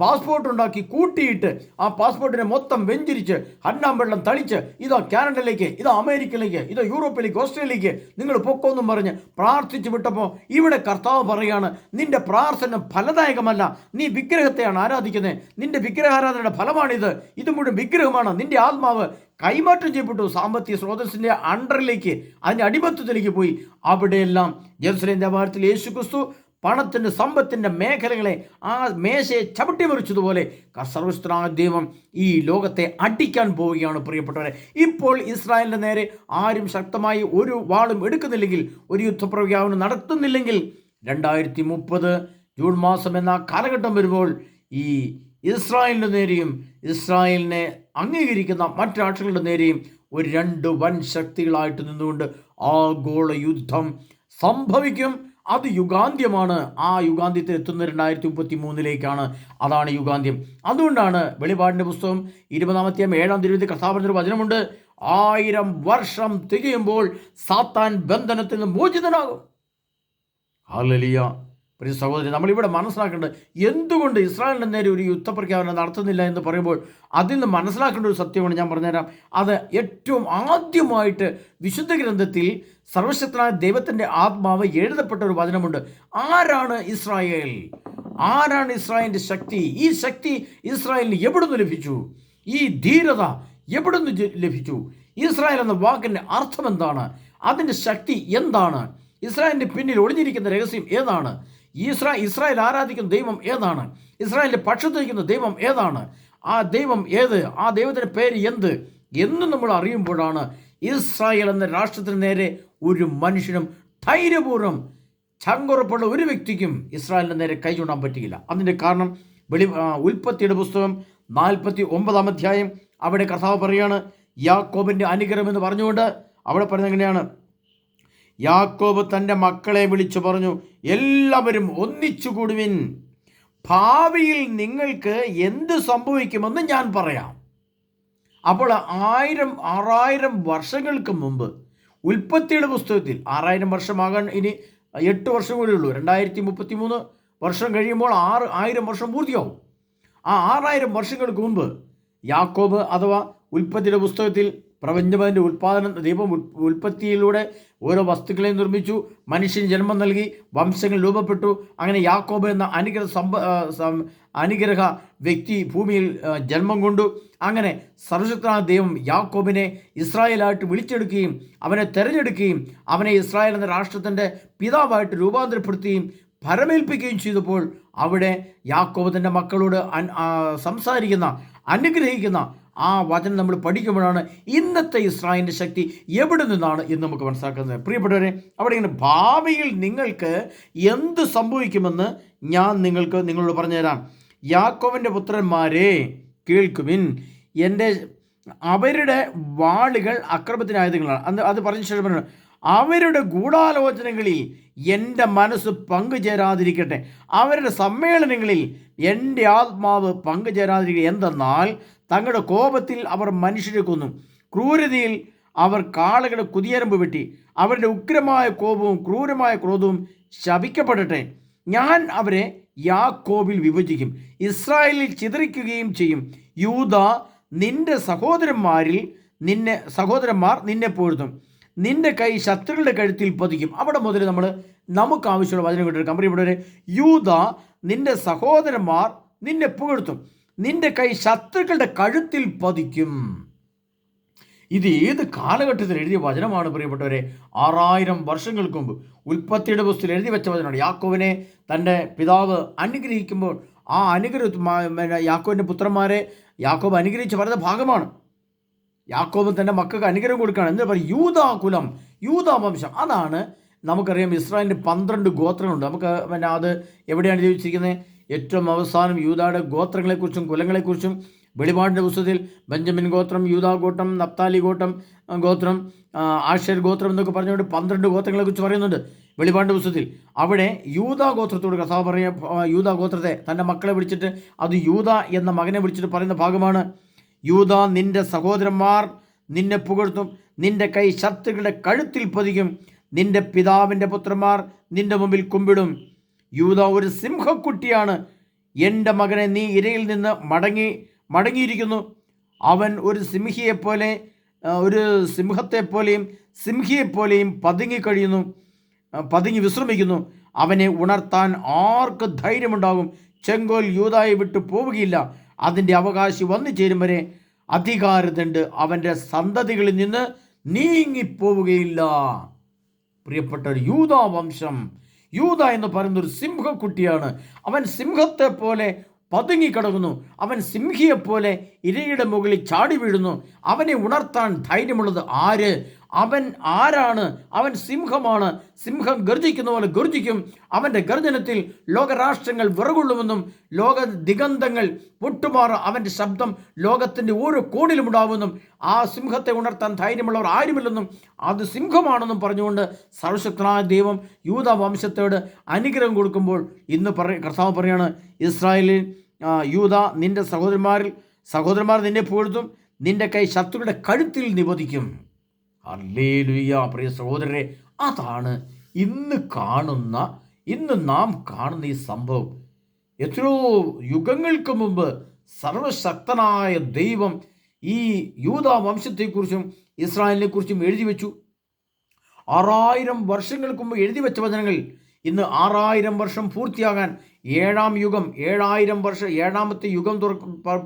പാസ്പോർട്ട് ഉണ്ടാക്കി കൂട്ടിയിട്ട് ആ പാസ്പോർട്ടിനെ മൊത്തം വെഞ്ചരിച്ച് ഹണ്ണാം വെള്ളം തളിച്ച് ഇതാ കാനഡയിലേക്ക് ഇതാ അമേരിക്കയിലേക്ക് ഇതാ യൂറോപ്പിലേക്ക് ഓസ്ട്രേലിയയിലേക്ക് നിങ്ങൾ പൊക്കോന്നും പറഞ്ഞ് പ്രാർത്ഥിച്ചു വിട്ടപ്പോൾ ഇവിടെ കർത്താവ് പറയാണ് നിന്റെ പ്രാർത്ഥന ഫലദായകമല്ല നീ വിഗ്രഹത്തെയാണ് ആരാധിക്കുന്നത് നിന്റെ വിഗ്രഹാരാധനയുടെ ഫലമാണിത് ഇത് മുഴുവൻ വിഗ്രഹമാണ് നിന്റെ ആത്മാവ് കൈമാറ്റം ചെയ്യപ്പെട്ടു സാമ്പത്തിക സ്രോതസ്സിന്റെ അണ്ടറിലേക്ക് അതിന്റെ അടിമത്തത്തിലേക്ക് പോയി അവിടെയെല്ലാം ജെറുസലേം ദേവാലയത്തിൽ യേശു ക്രിസ്തു പണത്തിന്റെ സമ്പത്തിന്റെ മേഖലകളെ ആ മേശയെ ചവിട്ടി മറിച്ചതുപോലെ സർവസ്ത്രായ ദൈവം ഈ ലോകത്തെ അടിക്കാൻ പോവുകയാണ് പ്രിയപ്പെട്ടവരെ. ഇപ്പോൾ ഇസ്രായേലിന്റെ നേരെ ആരും ശക്തമായി ഒരു വാളും എടുക്കുന്നില്ലെങ്കിൽ ഒരു യുദ്ധപ്രഖ്യാപനം നടത്തുന്നില്ലെങ്കിൽ രണ്ടായിരത്തി മുപ്പത് ജൂൺ മാസം എന്ന കാലഘട്ടം വരുമ്പോൾ ഈ ഇസ്രായേലിന്റെ നേരെയും ഇസ്രായേലിനെ അംഗീകരിക്കുന്ന മറ്റു രാഷ്ട്രങ്ങളുടെ നേരെയും ഒരു രണ്ട് വൻ ശക്തികളായിട്ട് നിന്നുകൊണ്ട് ആഗോള യുദ്ധം സംഭവിക്കും. അത് യുഗാന്ത്യമാണ്. ആ യുഗാന്ത്യത്തിൽ എത്തുന്ന രണ്ടായിരത്തി മുപ്പത്തി മൂന്നിലേക്കാണ് അതാണ് യുഗാന്ത്യം. അതുകൊണ്ടാണ് വെളിപാടിന്റെ പുസ്തകം ഇരുപതാമത്തെയും ഏഴാം തിരുവതി കഥാപനത്തിൽ വചനമുണ്ട്. ആയിരം വർഷം തികയുമ്പോൾ സാത്താൻ ബന്ധനത്തിൽ നിന്ന് മോചിതനാകും. ഹാലലിയ പ്രിയ സഹോദരി നമ്മളിവിടെ മനസ്സിലാക്കേണ്ടത് എന്തുകൊണ്ട് ഇസ്രായേലിന്റെ നേരെ ഒരു യുദ്ധപ്രഖ്യാപനം നടത്തുന്നില്ല എന്ന് പറയുമ്പോൾ അതിൽ നിന്ന് മനസ്സിലാക്കേണ്ട ഒരു സത്യമാണ് ഞാൻ പറഞ്ഞുതരാം. അത് ഏറ്റവും ആദ്യമായിട്ട് വിശുദ്ധ ഗ്രന്ഥത്തിൽ സർവശക്തനായ ദൈവത്തിന്റെ ആത്മാവ് എഴുതപ്പെട്ട ഒരു വചനമുണ്ട്. ആരാണ് ഇസ്രായേൽ? ആരാണ് ഇസ്രായേലിന്റെ ശക്തി? ഈ ശക്തി ഇസ്രായേലിന് എവിടുന്ന് ലഭിച്ചു? ഈ ധീരത എവിടുന്ന് ലഭിച്ചു? ഇസ്രായേൽ എന്ന വാക്കിന്റെ അർത്ഥം എന്താണ്? അതിന്റെ ശക്തി എന്താണ്? ഇസ്രായേലിന്റെ പിന്നിൽ ഒളിഞ്ഞിരിക്കുന്ന രഹസ്യം ഏതാണ്? ഇസ്രാ ഇസ്രായേൽ ആരാധിക്കുന്ന ദൈവം ഏതാണ്? ഇസ്രായേലിന്റെ പക്ഷത്തിരിക്കുന്ന ദൈവം ഏതാണ്? ആ ദൈവം ഏത്? ആ ദൈവത്തിന്റെ പേര് എന്ത്? എന്ന് നമ്മൾ അറിയുമ്പോഴാണ് ഇസ്രായേൽ എന്ന രാഷ്ട്രത്തിന് നേരെ ഒരു മനുഷ്യനും ധൈര്യപൂർവം ചങ്കുറപ്പുള്ള ഒരു വ്യക്തിക്കും ഇസ്രായേലിന്റെ നേരെ കൈ ചൂണ്ടാൻ പറ്റിയില്ല. അതിന്റെ കാരണം വെളി ഉൽപ്പത്തിയുടെ പുസ്തകം നാൽപ്പത്തി ഒമ്പതാം അധ്യായം അവിടെ കർത്താവ് പറയാണ് യാക്കോബിന്റെ അനുഗ്രഹം എന്ന് പറഞ്ഞുകൊണ്ട് അവിടെ പറയുന്നത് എങ്ങനെയാണ്? യാക്കോബ് തന്റെ മക്കളെ വിളിച്ചു പറഞ്ഞു എല്ലാവരും ഒന്നിച്ചു കൂടുവിൻ ഭാവിയിൽ നിങ്ങൾക്ക് എന്ത് സംഭവിക്കുമെന്ന് ഞാൻ പറയാം. അപ്പോൾ ആയിരം ആറായിരം വർഷങ്ങൾക്ക് മുമ്പ് ഉൽപ്പത്തിയുടെ പുസ്തകത്തിൽ ആറായിരം വർഷമാകാൻ ഇനി എട്ട് വർഷം കൂടി ഉള്ളൂ. രണ്ടായിരത്തി മുപ്പത്തി മൂന്ന് വർഷം കഴിയുമ്പോൾ ആറ് ആയിരം വർഷം പൂർത്തിയാവും. ആ ആറായിരം വർഷങ്ങൾക്ക് മുമ്പ് യാക്കോബ് അഥവാ ഉൽപ്പത്തിയുടെ പുസ്തകത്തിൽ പ്രപഞ്ചമതിന്റെ ഉൽപ്പാദനം ദൈവം ഉൽ- ഉൽപ്പത്തിയിലൂടെ ഓരോ വസ്തുക്കളെയും നിർമ്മിച്ചു മനുഷ്യൻ ജന്മം നൽകി വംശങ്ങൾ രൂപപ്പെട്ടു. അങ്ങനെ യാക്കോബ് എന്ന അനുഗ്രഹ സംഭ അനുഗ്രഹ വ്യക്തി ഭൂമിയിൽ ജന്മം കൊണ്ടു. അങ്ങനെ സർവശക്തനായ ദൈവം യാക്കോബിനെ ഇസ്രായേലായിട്ട് വിളിച്ചെടുക്കുകയും അവനെ തെരഞ്ഞെടുക്കുകയും അവനെ ഇസ്രായേൽ എന്ന രാഷ്ട്രത്തിന്റെ പിതാവായിട്ട് രൂപാന്തരപ്പെടുത്തുകയും ഭരമേൽപ്പിക്കുകയും ചെയ്തപ്പോൾ അവിടെ യാക്കോബ് തന്റെ മക്കളോട് സംസാരിക്കുന്ന അനുഗ്രഹിക്കുന്ന ആ വചനം നമ്മൾ പഠിക്കുമ്പോഴാണ് ഇന്നത്തെ ഇസ്രായേലിന്റെ ശക്തി എവിടെ നിന്നാണ് എന്ന് നമുക്ക് മനസ്സിലാക്കുന്നത്. പ്രിയപ്പെട്ടവരെ അവിടെ ഇങ്ങനെ ഭാവിയിൽ നിങ്ങൾക്ക് എന്ത് സംഭവിക്കുമെന്ന് ഞാൻ നിങ്ങൾക്ക് നിങ്ങളോട് പറഞ്ഞുതരാം. യാക്കോവിന്റെ പുത്രന്മാരെ കേൾക്കുവിൻ. എന്റെ അവരുടെ വാളുകൾ അക്രമത്തിനായുധങ്ങളാണ് അന്ന് അത് പറഞ്ഞ ശേഷം പറഞ്ഞു അവരുടെ ഗൂഢാലോചനകളിൽ എന്റെ മനസ്സ് പങ്കുചേരാതിരിക്കട്ടെ. അവരുടെ സമ്മേളനങ്ങളിൽ എന്റെ ആത്മാവ് പങ്കുചേരാതിരിക്കട്ടെ. എന്തെന്നാൽ തങ്ങളുടെ കോപത്തിൽ അവർ മനുഷ്യരെ കൊന്നു. ക്രൂരതയിൽ അവർ കാളകളുടെ കുതിയരമ്പ് വെട്ടി. അവരുടെ ഉഗ്രമായ കോപവും ക്രൂരമായ ക്രോധവും ശപിക്കപ്പെടട്ടെ. ഞാൻ അവരെ യാക്കോബിൽ വിഭജിക്കും. ഇസ്രായേലിൽ ചിതറിക്കുകയും ചെയ്യും. യൂത നിന്റെ സഹോദരന്മാരിൽ നിന്നെ സഹോദരന്മാർ നിന്നെ പൊഴുതും നിന്റെ കൈ ശത്രുക്കളുടെ കഴുത്തിൽ പതിക്കും. അവിടെ മുതൽ നമ്മൾ നമുക്ക് ആവശ്യമുള്ള വചനം കിട്ടും ഇവിടെ ഒരു യൂത നിന്റെ സഹോദരന്മാർ നിന്നെ പുകഴ്ത്തും. നിന്റെ കൈ ശത്രുക്കളുടെ കഴുത്തിൽ പതിക്കും. ഇത് ഏത് കാലഘട്ടത്തിൽ എഴുതിയ വചനമാണ് പ്രിയപ്പെട്ടവരെ? ആറായിരം വർഷങ്ങൾക്ക് മുമ്പ് ഉൽപ്പത്തിയുടെ പുസ്തകത്തിൽ എഴുതി വെച്ച വചനമാണ്. യാക്കോവിനെ തന്റെ പിതാവ് അനുഗ്രഹിക്കുമ്പോൾ ആ അനുഗ്രഹ യാക്കോവിന്റെ പുത്രന്മാരെ യാക്കോബ് അനുഗ്രഹിച്ച് പറഞ്ഞ ഭാഗമാണ്. യാക്കോബ് തന്റെ മക്കൾക്ക് അനുഗ്രഹം കൊടുക്കുകയാണ്. എന്ന് പറയും യൂതാ കുലം യൂതാ വംശം. അതാണ് നമുക്കറിയാം ഇസ്രായേലിന്റെ പന്ത്രണ്ട് ഗോത്രങ്ങളുണ്ട്. നമുക്ക് പിന്നെ അത് എവിടെയാണ് ചോദിച്ചിരിക്കുന്നത് ഏറ്റവും അവസാനം യൂതായുടെ ഗോത്രങ്ങളെക്കുറിച്ചും കുലങ്ങളെക്കുറിച്ചും വെളിപാടിന്റെ പുസ്തകത്തിൽ ബെഞ്ചമിൻ ഗോത്രം യൂതാ ഗോത്രം നപ്താലി ആ, ഗോത്രം ആഷർ ഗോത്രം എന്നൊക്കെ പറഞ്ഞുകൊണ്ട് പന്ത്രണ്ട് ഗോത്രങ്ങളെ കുറിച്ച് പറയുന്നുണ്ട് വെളിപാടിന്റെ പുസ്തകത്തിൽ. അവിടെ യൂതാ ഗോത്രത്തോട് കഥ പറയ യൂതാ ഗോത്രത്തെ തന്റെ മക്കളെ വിളിച്ചിട്ട് അത് യൂത എന്ന മകനെ വിളിച്ചിട്ട് പറയുന്ന ഭാഗമാണ്. യൂത നിന്റെ സഹോദരന്മാർ നിന്നെ പുകഴ്ത്തും നിന്റെ കൈ ശത്രുക്കളുടെ കഴുത്തിൽ പതിക്കും നിന്റെ പിതാവിന്റെ പുത്രന്മാർ നിന്റെ മുമ്പിൽ കുമ്പിടും. യൂത ഒരു സിംഹക്കുട്ടിയാണ്. എന്റെ മകനെ നീ ഇരയിൽ നിന്ന് മടങ്ങി മടങ്ങിയിരിക്കുന്നു. അവൻ ഒരു സിംഹിയെപ്പോലെ ഒരു സിംഹത്തെപ്പോലെയും സിംഹിയെപ്പോലെയും പതുങ്ങിക്കഴിയുന്നു പതുങ്ങി വിശ്രമിക്കുന്നു. അവനെ ഉണർത്താൻ ആർക്ക് ധൈര്യമുണ്ടാകും? ചെങ്കോൽ യൂതായി വിട്ടു പോവുകയില്ല. അതിന്റെ അവകാശി വന്നു ചേരും വരെ അധികാരത്തുണ്ട് അവന്റെ സന്തതികളിൽ നിന്ന് നീങ്ങിപ്പോവുകയില്ല. പ്രിയപ്പെട്ട യൂതാ വംശം. യൂത എന്ന് പറയുന്ന ഒരു സിംഹക്കുട്ടിയാണ്. അവൻ സിംഹത്തെ പോലെ പതുങ്ങിക്കിടക്കുന്നു. അവൻ സിംഹിയെപ്പോലെ ഇരയുടെ മുകളിൽ ചാടി വീഴുന്നു. അവനെ ഉണർത്താൻ ധൈര്യമുള്ളത് ആര്? അവൻ ആരാണ്? അവൻ സിംഹമാണ്. സിംഹം ഗർജിക്കുന്ന പോലെ ഗർജിക്കും. അവന്റെ ഗർജനത്തിൽ ലോകരാഷ്ട്രങ്ങൾ വിറകൊള്ളുമെന്നും ലോക ദിഗന്ധങ്ങൾ പൊട്ടുമാറ് അവന്റെ ശബ്ദം ലോകത്തിന്റെ ഓരോ കോണിലും ഉണ്ടാവുമെന്നും ആ സിംഹത്തെ ഉണർത്താൻ ധൈര്യമുള്ളവർ ആരുമില്ലെന്നും അത് സിംഹമാണെന്നും പറഞ്ഞുകൊണ്ട് സർവശക്തനായ ദൈവം യൂത വംശത്തോട് അനുഗ്രഹം കൊടുക്കുമ്പോൾ ഇന്ന് പറ കർത്താവ് പറയാണ് ഇസ്രായേലിൽ യൂത നിന്റെ സഹോദരന്മാരിൽ സഹോദരന്മാർ നിന്നെ പുകഴ്ത്തും നിന്റെ കൈ ശത്രുക്കളുടെ കഴുത്തിൽ നിബദിക്കും അല്ലേ ലുയ്യ പ്രിയ സഹോദരരെ അതാണ് ഇന്ന് കാണുന്ന ഇന്ന് നാം കാണുന്ന ഈ സംഭവം. എത്രയോ യുഗങ്ങൾക്ക് മുമ്പ് സർവശക്തനായ ദൈവം ഈ യൂത വംശത്തെക്കുറിച്ചും ഇസ്രായേലിനെ കുറിച്ചും എഴുതി വെച്ചു. ആറായിരം വർഷങ്ങൾക്ക് മുമ്പ് എഴുതി വെച്ച വചനങ്ങൾ ഇന്ന് ആറായിരം വർഷം പൂർത്തിയാകാൻ ഏഴാം യുഗം ഏഴായിരം വർഷം ഏഴാമത്തെ യുഗം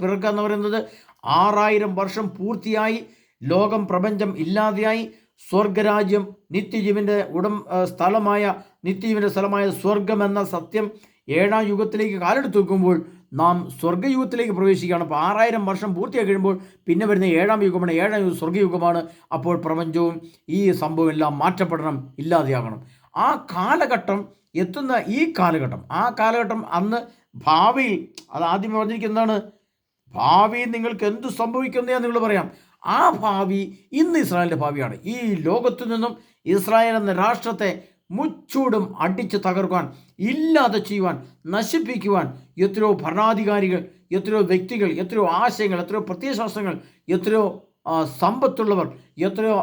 പിറക്കുക എന്ന് പറയുന്നത് ആറായിരം വർഷം പൂർത്തിയായി ലോകം പ്രപഞ്ചം ഇല്ലാതെയായി സ്വർഗരാജ്യം നിത്യജീവന്റെ ഉടം സ്ഥലമായ നിത്യജീവന്റെ സ്ഥലമായ സ്വർഗം എന്ന സത്യം ഏഴാം യുഗത്തിലേക്ക് കാലെടുത്ത് വെക്കുമ്പോൾ നാം സ്വർഗയുഗത്തിലേക്ക് പ്രവേശിക്കുകയാണ്. അപ്പോൾ ആറായിരം വർഷം പൂർത്തിയായി കഴിയുമ്പോൾ പിന്നെ വരുന്ന ഏഴാം യുഗമാണ് ഏഴാം യുഗം സ്വർഗയുഗമാണ് അപ്പോൾ പ്രപഞ്ചവും ഈ സംഭവം എല്ലാം മാറ്റപ്പെടണം ഇല്ലാതെയാകണം. ആ കാലഘട്ടം എത്തുന്ന ഈ കാലഘട്ടം. ആ കാലഘട്ടം അന്ന് ഭാവിയിൽ അത് ആദ്യം പറഞ്ഞിരിക്കുന്നതാണ് ഭാവിയിൽ നിങ്ങൾക്ക് എന്ത് സംഭവിക്കുന്നതെന്ന് നിങ്ങൾ പറയാം. ആ ഭാവി ഇന്ന് ഇസ്രായേലിന്റെ ഭാവിയാണ്. ഈ ലോകത്തു നിന്നും ഇസ്രായേൽ എന്ന രാഷ്ട്രത്തെ മുച്ചൂടും അടിച്ച് തകർക്കാൻ ഇല്ലാതെ ചെയ്യുവാൻ നശിപ്പിക്കുവാൻ എത്രയോ ഭരണാധികാരികൾ എത്രയോ വ്യക്തികൾ എത്രയോ ആശയങ്ങൾ എത്രയോ പ്രത്യയശാസ്ത്രങ്ങൾ എത്രയോ സമ്പത്തുള്ളവർ എത്രയോ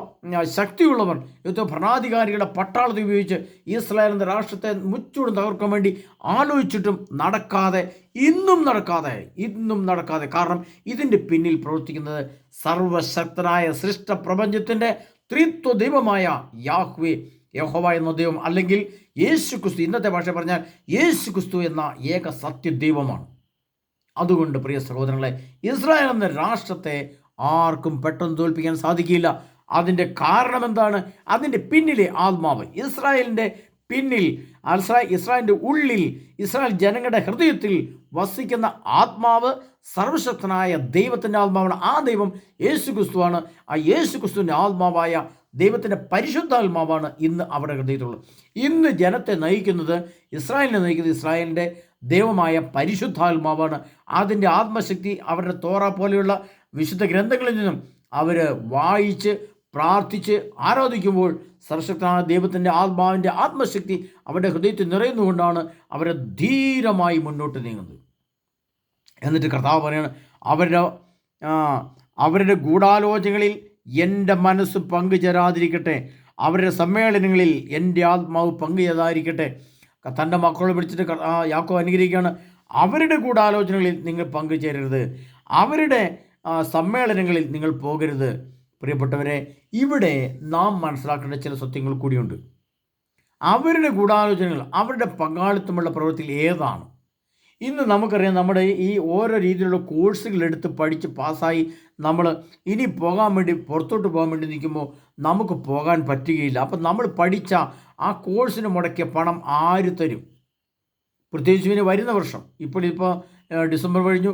ശക്തിയുള്ളവർ എത്രയോ ഭരണാധികാരികളുടെ പട്ടാളത്തെ ഉപയോഗിച്ച് ഇസ്രായേൽ എന്ന രാഷ്ട്രത്തെ മുച്ചൂടും തകർക്കാൻ വേണ്ടി ആലോചിച്ചിട്ടും നടക്കാതെ ഇന്നും നടക്കാതെ ഇന്നും നടക്കാതെ. കാരണം ഇതിന്റെ പിന്നിൽ പ്രവർത്തിക്കുന്നത് സർവശക്തനായ സൃഷ്ട പ്രപഞ്ചത്തിന്റെ ത്രിത്വ ദൈവമായ യാഹ്വേ യഹോവ എന്ന ദൈവം അല്ലെങ്കിൽ യേശു ക്രിസ്തു ഇന്നത്തെ ഭാഷ പറഞ്ഞാൽ യേശു ക്രിസ്തു എന്ന ഏക സത്യദൈവമാണ്. അതുകൊണ്ട് പ്രിയ സഹോദരങ്ങളെ ഇസ്രായേൽ എന്ന രാഷ്ട്രത്തെ ആർക്കും പെട്ടെന്ന് തോൽപ്പിക്കാൻ സാധിക്കില്ല. അതിന്റെ കാരണം എന്താണ്? അതിന്റെ പിന്നിലെ ആത്മാവ് ഇസ്രായേലിന്റെ പിന്നിൽ ഇസ്രായേലിന്റെ ഉള്ളിൽ ഇസ്രായേൽ ജനങ്ങളുടെ ഹൃദയത്തിൽ വസിക്കുന്ന ആത്മാവ് സർവശക്തനായ ദൈവത്തിന്റെ ആത്മാവാണ്. ആ ദൈവം യേശു ക്രിസ്തുവാണ് ആ യേശു ക്രിസ്തുവിന്റെ ആത്മാവായ ദൈവത്തിന്റെ പരിശുദ്ധാത്മാവാണ് ഇന്ന് അവരുടെ ഹൃദയത്തിലുള്ളത്. ഇന്ന് ജനത്തെ നയിക്കുന്നത് ഇസ്രായേലിനെ നയിക്കുന്നത് ഇസ്രായേലിന്റെ ദൈവമായ പരിശുദ്ധാത്മാവാണ്. അതിന്റെ ആത്മശക്തി അവരുടെ തോറ പോലെയുള്ള വിശുദ്ധ ഗ്രന്ഥങ്ങളിൽ നിന്നും അവർ വായിച്ച് പ്രാർത്ഥിച്ച് ആരാധിക്കുമ്പോൾ സർവശക്തനായ ദൈവത്തിന്റെ ആത്മാവിന്റെ ആത്മശക്തി അവരുടെ ഹൃദയത്തിൽ നിറയുന്നുകൊണ്ടാണ് അവരെ ധീരമായി മുന്നോട്ട് നീങ്ങുന്നത്. എന്നിട്ട് കർത്താവ് പറയാണ് അവരുടെ അവരുടെ ഗൂഢാലോചനകളിൽ എന്റെ മനസ്സ് പങ്കുചേരാതിരിക്കട്ടെ. അവരുടെ സമ്മേളനങ്ങളിൽ എന്റെ ആത്മാവ് പങ്കുചേരാതിരിക്കട്ടെ. തന്റെ മക്കളെ പിടിച്ചിട്ട് യാക്കോ അനുഗ്രഹിക്കുകയാണ്. അവരുടെ ഗൂഢാലോചനകളിൽ നിങ്ങൾ പങ്കുചേരരുത്. അവരുടെ സമ്മേളനങ്ങളിൽ നിങ്ങൾ പോകരുത്. പ്രിയപ്പെട്ടവരെ ഇവിടെ നാം മനസ്സിലാക്കേണ്ട ചില സത്യങ്ങൾ കൂടിയുണ്ട്. അവരുടെ ഗൂഢാലോചനകൾ അവരുടെ പങ്കാളിത്തമുള്ള പ്രവൃത്തിയിൽ ഏതാണ്? ഇന്ന് നമുക്കറിയാം നമ്മുടെ ഈ ഓരോ രീതിയിലുള്ള കോഴ്സുകൾ എടുത്ത് പഠിച്ച് പാസ്സായി നമ്മൾ ഇനി പോകാൻ വേണ്ടി പുറത്തോട്ട് പോകാൻ വേണ്ടി നിൽക്കുമ്പോൾ നമുക്ക് പോകാൻ പറ്റുകയില്ല. അപ്പം നമ്മൾ പഠിച്ച ആ കോഴ്സിന് മുടക്കിയ പണം ആര് തരും? പ്രത്യേകിച്ച് ഇനി വരുന്ന വർഷം. ഇപ്പോൾ ഇപ്പോൾ ഡിസംബർ കഴിഞ്ഞു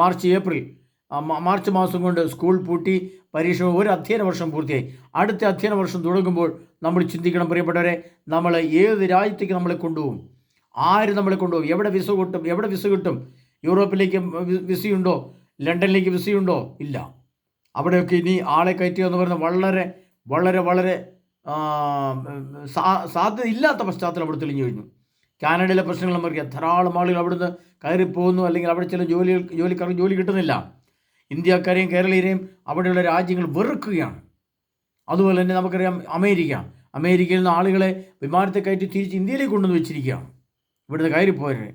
മാർച്ച് ഏപ്രിൽ. മാർച്ച് മാസം കൊണ്ട് സ്കൂൾ പൂട്ടി പരീക്ഷ ഒരു അധ്യയന വർഷം പൂർത്തിയായി. അടുത്ത അധ്യയന വർഷം തുടങ്ങുമ്പോൾ നമ്മൾ ചിന്തിക്കണം പ്രിയപ്പെട്ടവരെ നമ്മൾ ഏത് രാജ്യത്തേക്ക് നമ്മളെ കൊണ്ടുപോകും? ആര് നമ്മളെ കൊണ്ടുപോകും? എവിടെ വിസ കിട്ടും? എവിടെ വിസ കിട്ടും? യൂറോപ്പിലേക്ക് വിസയുണ്ടോ? ലണ്ടനിലേക്ക് വിസയുണ്ടോ? ഇല്ല. അവിടെയൊക്കെ ഇനി ആളെ കയറ്റുക എന്ന് പറയുന്നത് വളരെ വളരെ വളരെ സാധ്യത ഇല്ലാത്ത പശ്ചാത്തലം അവിടെ തെളിഞ്ഞു കഴിഞ്ഞു. കാനഡയിലെ പ്രശ്നങ്ങൾ നമുക്കറിയാം ധാരാളം ആളുകൾ അവിടുന്ന് കയറിപ്പോകുന്നു അല്ലെങ്കിൽ അവിടെ ചില ജോലികൾ ജോലിക്കാർക്ക് ജോലി കിട്ടുന്നില്ല. ഇന്ത്യക്കാരെയും കേരളീയരെയും അവിടെയുള്ള രാജ്യങ്ങൾ വെറുക്കുകയാണ്. അതുപോലെ തന്നെ നമുക്കറിയാം അമേരിക്ക. അമേരിക്കയിൽ നിന്ന് ആളുകളെ വിമാനത്തെ കയറ്റി തിരിച്ച് ഇന്ത്യയിലേക്ക് കൊണ്ടുവന്ന് വെച്ചിരിക്കുകയാണ്. ഇവിടുന്ന് കയറിപ്പോയവരെ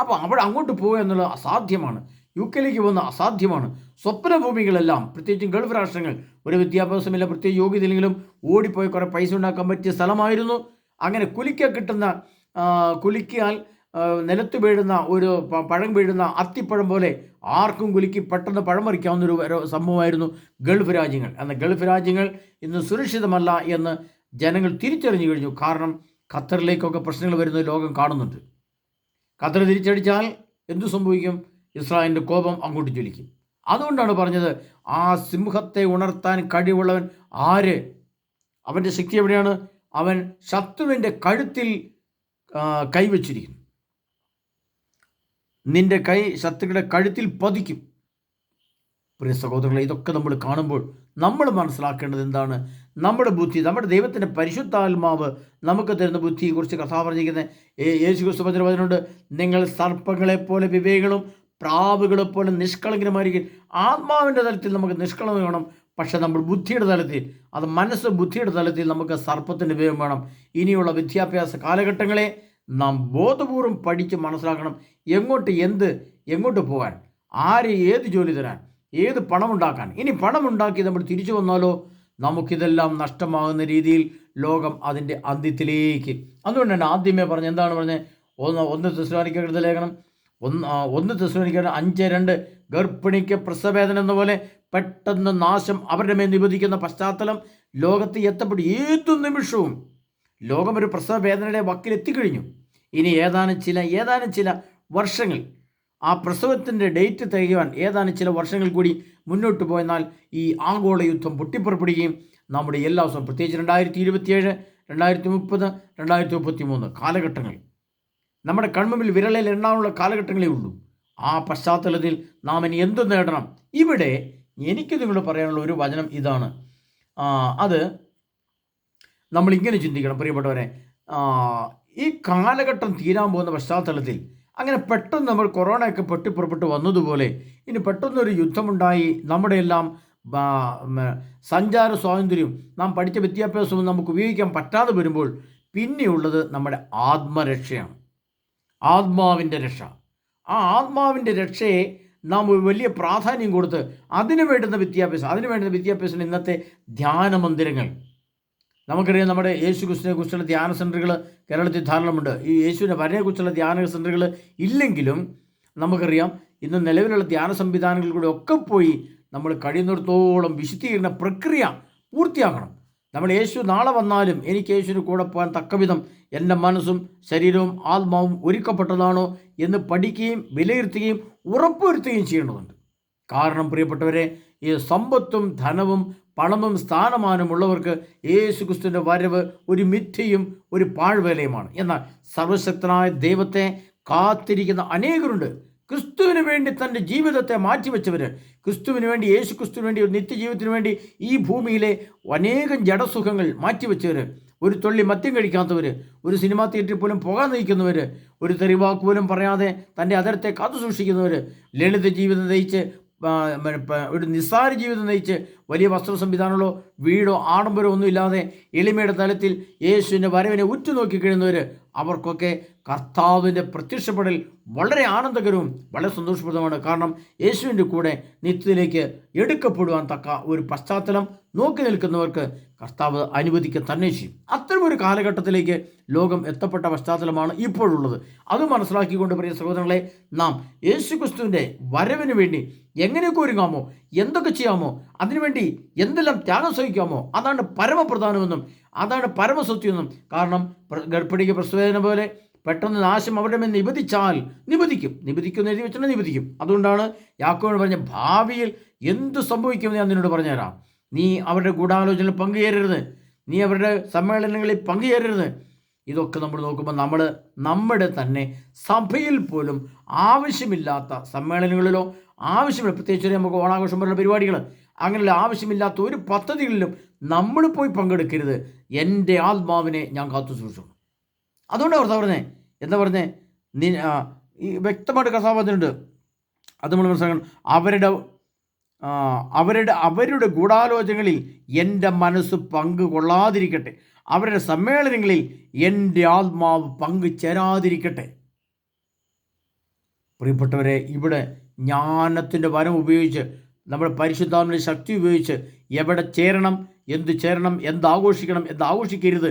അപ്പോൾ അവിടെ അങ്ങോട്ട് പോകുക എന്നുള്ളത് അസാധ്യമാണ്. യു കെയിലേക്ക് പോകുന്ന അസാധ്യമാണ്. സ്വപ്നഭൂമികളെല്ലാം പ്രത്യേകിച്ചും ഗൾഫ് രാഷ്ട്രങ്ങൾ ഒരു വിദ്യാഭ്യാസമില്ല പ്രത്യേക യോഗ്യതയില്ലെങ്കിലും ഓടിപ്പോയി കുറേ പൈസ ഉണ്ടാക്കാൻ പറ്റിയ സ്ഥലമായിരുന്നു. അങ്ങനെ കുലിക്ക കിട്ടുന്ന കുലിക്കിയാൽ നിലത്ത് വീഴുന്ന ഒരു പഴം വീഴുന്ന അത്തിപ്പഴം പോലെ ആർക്കും കുലുക്കി പെട്ടെന്ന് പഴം ഒരു സംഭവമായിരുന്നു ഗൾഫ് രാജ്യങ്ങൾ. എന്നാൽ ഗൾഫ് രാജ്യങ്ങൾ ഇന്ന് സുരക്ഷിതമല്ല എന്ന് ജനങ്ങൾ തിരിച്ചറിഞ്ഞു കഴിഞ്ഞു. കാരണം ഖത്തറിലേക്കൊക്കെ പ്രശ്നങ്ങൾ വരുന്നത് ലോകം കാണുന്നുണ്ട്. ഖത്തർ തിരിച്ചടിച്ചാൽ എന്തു സംഭവിക്കും? ഇസ്രായേലിന്റെ കോപം അങ്ങോട്ട് ജ്വലിക്കും. അതുകൊണ്ടാണ് പറഞ്ഞത് ആ സിംഹത്തെ ഉണർത്താൻ കഴിവുള്ളവൻ ആര്? അവന്റെ ശക്തി എവിടെയാണ്? അവൻ ശത്രുവിന്റെ കഴുത്തിൽ കൈവച്ചിരിക്കുന്നു. നിന്റെ കൈ ശത്രുക്കളുടെ കഴുത്തിൽ പതിക്കും. പ്രിയ സഹോദരങ്ങളെ ഇതൊക്കെ നമ്മൾ കാണുമ്പോൾ നമ്മൾ മനസ്സിലാക്കേണ്ടത് എന്താണ്? നമ്മുടെ ബുദ്ധി നമ്മുടെ ദൈവത്തിന്റെ പരിശുദ്ധാത്മാവ് നമുക്ക് തരുന്ന ബുദ്ധിയെക്കുറിച്ച് കഥ പറഞ്ഞിരിക്കുന്ന യേശു ക്രിസ്തു പറഞ്ഞിട്ടുണ്ട് നിങ്ങൾ സർപ്പങ്ങളെ പോലെ വിവേകളും പ്രാവുകളെ പോലെ നിഷ്കളങ്കരമായിരിക്കും ആത്മാവിന്റെ തലത്തിൽ നമുക്ക് നിഷ്കളങ്ക വേണം പക്ഷേ നമ്മൾ ബുദ്ധിയുടെ തലത്തിൽ അത് മനസ്സ് ബുദ്ധിയുടെ തലത്തിൽ നമുക്ക് സർപ്പത്തിന്റെ വിവേകം വേണം. ഇനിയുള്ള വിദ്യാഭ്യാസ കാലഘട്ടങ്ങളെ നാം ബോധപൂർവം പഠിച്ച് മനസ്സിലാക്കണം. എങ്ങോട്ട് എന്ത് എങ്ങോട്ട് പോകാൻ ആര് ഏത് ജോലി തരാൻ ഏത് പണമുണ്ടാക്കാൻ. ഇനി പണമുണ്ടാക്കി നമ്മൾ തിരിച്ചു വന്നാലോ? നമുക്കിതെല്ലാം നഷ്ടമാകുന്ന രീതിയിൽ ലോകം അതിന്റെ അന്ത്യത്തിലേക്ക്. അതുകൊണ്ടാണ് ആദ്യമേ പറഞ്ഞു എന്താണ് പറഞ്ഞത് ഒന്ന് ഒന്ന് തെസ്ലോനിക്കടുത്ത ലേഖനം. ഒന്ന് ഒന്ന് തെസ്ലോനിക്കയുടെ അഞ്ച് രണ്ട് ഗർഭിണിക്ക് പ്രസവേദന എന്ന പോലെ പെട്ടെന്ന് നാശം അവരുടെ മേൽ നിബന്ധിക്കുന്ന പശ്ചാത്തലം ലോകത്ത് എത്തപ്പെടും ഏതു നിമിഷവും ലോകം ഒരു പ്രസവ വേദനയുടെ വക്കിൽ എത്തിക്കഴിഞ്ഞു ഇനി ഏതാനും ചില ഏതാനും ചില വർഷങ്ങൾ. ആ പ്രസവത്തിന്റെ ഡേറ്റ് തികയുവാൻ ഏതാനും ചില വർഷങ്ങൾ കൂടി മുന്നോട്ട് പോയെന്നാൽ ഈ ആഗോള യുദ്ധം പൊട്ടിപ്പുറപ്പെടുകയും നമ്മുടെ എല്ലാ ദിവസവും പ്രത്യേകിച്ച് രണ്ടായിരത്തി ഇരുപത്തിയേഴ് രണ്ടായിരത്തി മുപ്പത് രണ്ടായിരത്തി മുപ്പത്തി മൂന്ന് കാലഘട്ടങ്ങൾ. നമ്മുടെ കൺമുമ്പിൽ വിരളിൽ എണ്ണാനുള്ള കാലഘട്ടങ്ങളേ ഉള്ളൂ. ആ പശ്ചാത്തലത്തിൽ നാം ഇനി എന്ത് നേടണം? ഇവിടെ എനിക്ക് നിങ്ങളോട് പറയാനുള്ള ഒരു വചനം ഇതാണ്. അത് നമ്മൾ ഇങ്ങനെ ചിന്തിക്കണം പ്രിയപ്പെട്ടവരെ. ഈ കാലഘട്ടം തീരാൻ പോകുന്ന പശ്ചാത്തലത്തിൽ അങ്ങനെ പെട്ടെന്ന് നമ്മൾ കൊറോണയൊക്കെ പൊട്ടിപ്പുറപ്പെട്ട് വന്നതുപോലെ ഇനി പെട്ടെന്നൊരു യുദ്ധമുണ്ടായി. നമ്മുടെ എല്ലാം സഞ്ചാര സ്വാതന്ത്ര്യവും നാം പഠിച്ച വിദ്യാഭ്യാസവും നമുക്ക് ഉപയോഗിക്കാൻ പറ്റാതെ വരുമ്പോൾ പിന്നെയുള്ളത് നമ്മുടെ ആത്മരക്ഷയാണ്. ആത്മാവിന്റെ രക്ഷ. ആ ആത്മാവിന്റെ രക്ഷയെ നാം വലിയ പ്രാധാന്യം കൊടുത്ത് അതിന് വേണ്ടുന്ന വിദ്യാഭ്യാസം അതിന് വേണ്ടുന്ന വിദ്യാഭ്യാസം ഇന്നത്തെ ധ്യാന മന്ദിരങ്ങൾ നമുക്കറിയാം നമ്മുടെ യേശു ക്രിസ്തുവിനെ കുറിച്ചുള്ള ധ്യാന സെന്ററുകൾ കേരളത്തിൽ ധാരാളമുണ്ട്. ഈ യേശുവിനെ വരനെക്കുറിച്ചുള്ള ധ്യാന സെന്ററുകൾ ഇല്ലെങ്കിലും നമുക്കറിയാം ഇന്ന് നിലവിലുള്ള ധ്യാന സംവിധാനങ്ങളിൽ കൂടെ ഒക്കെ പോയി നമ്മൾ കഴിയുന്നിടത്തോളം വിശുദ്ധീകരണ പ്രക്രിയ പൂർത്തിയാക്കണം നമ്മൾ യേശു നാളെ വന്നാലും എനിക്ക് യേശുവിന് കൂടെ പോകാൻ തക്കവിധം എന്റെ മനസ്സും ശരീരവും ആത്മാവും ഒരുക്കപ്പെട്ടതാണോ എന്ന് പഠിക്കുകയും വിലയിരുത്തുകയും ഉറപ്പുവരുത്തുകയും ചെയ്യേണ്ടതുണ്ട്. കാരണം പ്രിയപ്പെട്ടവരെ ഈ സമ്പത്തും ധനവും പണവും സ്ഥാനമാനമുള്ളവർക്ക് യേശു ക്രിസ്തുവിന്റെ വരവ് ഒരു മിഥ്യയും ഒരു പാഴ്വേലയുമാണ്. എന്നാൽ സർവശക്തനായ ദൈവത്തെ കാത്തിരിക്കുന്ന അനേകരുണ്ട്. ക്രിസ്തുവിന് വേണ്ടി തന്റെ ജീവിതത്തെ മാറ്റിവെച്ചവർ ക്രിസ്തുവിന് വേണ്ടി യേശു ക്രിസ്തുവിന് വേണ്ടി ഒരു നിത്യജീവിതത്തിന് വേണ്ടി ഈ ഭൂമിയിലെ അനേകം ജഡസുഖങ്ങൾ മാറ്റിവെച്ചവർ ഒരു തൊള്ളി മദ്യം കഴിക്കാത്തവർ ഒരു സിനിമാ തിയേറ്ററിൽ പോലും പോകാൻ നയിക്കുന്നവർ ഒരു തെറിവാക്ക് പോലും പറയാതെ തന്റെ അതരത്തെ കാത്തു സൂക്ഷിക്കുന്നവർ ലളിത ജീവിതം നയിച്ച് ഒരു നിസ്സാര ജീവിതം നയിച്ച് വലിയ വസ്ത്ര സംവിധാനങ്ങളോ വീടോ ആഡംബരമോ ഒന്നും ഇല്ലാതെ എളിമയുടെ തലത്തിൽ യേശുവിന്റെ വരവിനെ ഉറ്റുനോക്കി കഴിയുന്നവർ അവർക്കൊക്കെ കർത്താവിന്റെ പ്രത്യക്ഷപ്പെടൽ വളരെ ആനന്ദകരവും വളരെ സന്തോഷപ്രദമാണ് കാരണം യേശുവിന്റെ കൂടെ നിത്യത്തിലേക്ക് എടുക്കപ്പെടുവാൻ തക്ക ഒരു പശ്ചാത്തലം നോക്കി നിൽക്കുന്നവർക്ക് കർത്താവ് അനുവദിക്കുക തന്നെ ചെയ്യും. അത്തരമൊരു കാലഘട്ടത്തിലേക്ക് ലോകം എത്തപ്പെട്ട പശ്ചാത്തലമാണ് ഇപ്പോഴുള്ളത്. അത് മനസ്സിലാക്കിക്കൊണ്ട് പ്രിയ സഹോദരങ്ങളെ നാം യേശു ക്രിസ്തുവിന്റെ വരവിന് വേണ്ടി എങ്ങനെയൊക്കെ ഒരുങ്ങാമോ എന്തൊക്കെ ചെയ്യാമോ അതിനുവേണ്ടി എന്തെല്ലാം ത്യാഗം സഹിക്കാമോ അതാണ് പരമപ്രധാനമെന്നും അതാണ് പരമസത്യമെന്നും കാരണം ഗർഭിണിക്ക് പ്രസവേദന പോലെ പെട്ടെന്ന് നാശം അവരുടെ മേൽ നിബദിച്ചാൽ നിബദിക്കും നിബദിക്കും എഴുതി വെച്ചാൽ നിബദിക്കും അതുകൊണ്ടാണ് യാക്കോട് പറഞ്ഞ ഭാവിയിൽ എന്ത് സംഭവിക്കുമെന്ന് ഞാൻ നിന്നോട് പറഞ്ഞുതരാം. നീ അവരുടെ ഗൂഢാലോചനയിൽ പങ്കുചേരരുത്. നീ അവരുടെ സമ്മേളനങ്ങളിൽ പങ്കുചേരരുത്. ഇതൊക്കെ നമ്മൾ നോക്കുമ്പോൾ നമ്മൾ നമ്മുടെ തന്നെ സഭയിൽ പോലും ആവശ്യമില്ലാത്ത സമ്മേളനങ്ങളിലോ ആവശ്യമില്ല. പ്രത്യേകിച്ച് നമുക്ക് ഓണാഘോഷം പോലുള്ള പരിപാടികൾ. അങ്ങനെയുള്ള ആവശ്യമില്ലാത്ത ഒരു പദ്ധതികളിലും നമ്മൾ പോയി പങ്കെടുക്കരുത്. എന്റെ ആത്മാവിനെ ഞാൻ കാത്തു സൂക്ഷിച്ചു അതുകൊണ്ട് കർത്താവ് പറഞ്ഞേ എന്താ പറഞ്ഞേ? നീ ഈ വ്യക്തമായിട്ട് കർത്താവ് പറഞ്ഞിട്ടുണ്ട്. അത് നമ്മൾ മനസ്സിലാക്കണം. അവരുടെ അവരുടെ അവരുടെ ഗൂഢാലോചനകളിൽ എന്റെ മനസ്സ് പങ്കു കൊള്ളാതിരിക്കട്ടെ. അവരുടെ സമ്മേളനങ്ങളിൽ എന്റെ ആത്മാവ് പങ്കു ചേരാതിരിക്കട്ടെ. പ്രിയപ്പെട്ടവരെ ഇവിടെ ജ്ഞാനത്തിന്റെ വരം ഉപയോഗിച്ച് നമ്മുടെ പരിശുദ്ധാത്മയുടെ ശക്തി ഉപയോഗിച്ച് എവിടെ ചേരണം എന്ത് ചേരണം എന്ത് ആഘോഷിക്കണം എന്ത് ആഘോഷിക്കരുത്